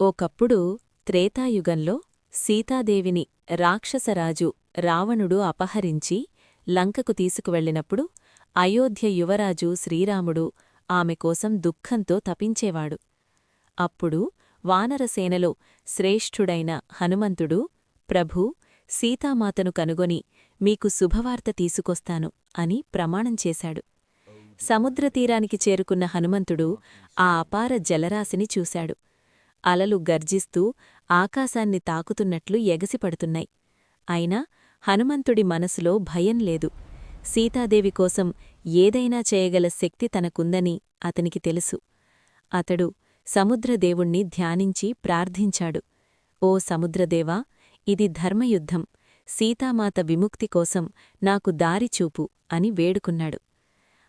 ఒకప్పుడు త్రేతాయుగంలో సీతాదేవిని రాక్షసరాజు రావణుడు అపహరించి లంకకు తీసుకువెళ్ళినప్పుడు అయోధ్య యువరాజు శ్రీరాముడు ఆమె కోసం దుఃఖంతో తపించేవాడు. అప్పుడు వానరసేనలో శ్రేష్ఠుడైన హనుమంతుడు ప్రభూ సీతామాతను కనుగొని మీకు శుభవార్త తీసుకొస్తాను అని ప్రమాణం చేశాడు. సముద్రతీరానికి చేరుకున్న హనుమంతుడు ఆ అపార జలరాశిని చూశాడు. అలలు గర్జిస్తూ ఆకాశాన్ని తాకుతున్నట్లు ఎగసిపడుతున్నాయి. అయినా హనుమంతుడి మనసులో భయం లేదు. సీతాదేవి కోసం ఏదైనా చేయగల శక్తి తనకుందని అతనికి తెలుసు. అతడు సముద్రదేవుణ్ణి ధ్యానించి ప్రార్థించాడు. ఓ సముద్రదేవా ఇది ధర్మయుద్ధం. సీతామాత విముక్తి కోసం నాకు దారి చూపు అని వేడుకున్నాడు.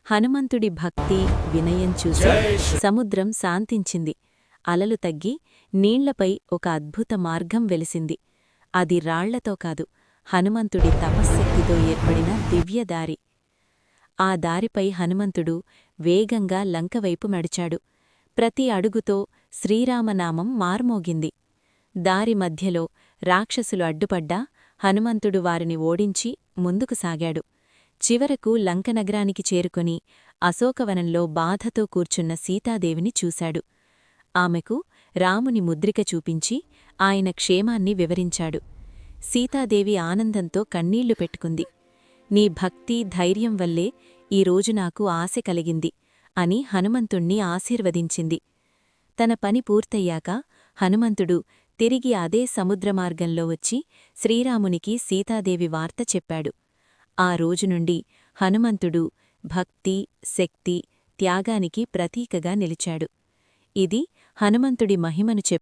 హనుమంతుడి భక్తి వినయం చూసి సముద్రం శాంతించింది. అలలు తగ్గి నీళ్ళపై ఒక అద్భుత మార్గం వెలిసింది. అది రాళ్ళతో కాదు హనుమంతుడి తపశ్శక్తితో ఏర్పడిన దివ్యదారి ఆ దారిపై హనుమంతుడు వేగంగా లంకవైపు నడిచాడు. ప్రతి అడుగుతో శ్రీరామనామం మార్మోగింది. దారి మధ్యలో రాక్షసులు అడ్డుపడ్డా హనుమంతుడు వారిని ఓడించి ముందుకు సాగాడు. చివరకు లంకనగరానికి చేరుకుని అశోకవనంలో బాధతో కూర్చున్న సీతాదేవిని చూశాడు. ఆమెకు రాముని ముద్రిక చూపించి ఆయన క్షేమాన్ని వివరించాడు. సీతాదేవి ఆనందంతో కన్నీళ్ళు పెట్టుకుంది. నీ భక్తి ధైర్యం వల్లే ఈరోజు నాకు ఆశ కలిగింది అని హనుమంతుణ్ణి ఆశీర్వదించింది. తన పని పూర్తయ్యాక హనుమంతుడు తిరిగి అదే సముద్రమార్గంలో వచ్చి శ్రీరామునికి సీతాదేవి వార్త చెప్పాడు. ఆ రోజునుండి హనుమంతుడు భక్తి శక్తి త్యాగానికి ప్రతీకగా నిలిచాడు. ఇది హనుమంతుడి మహిమను చెప్పే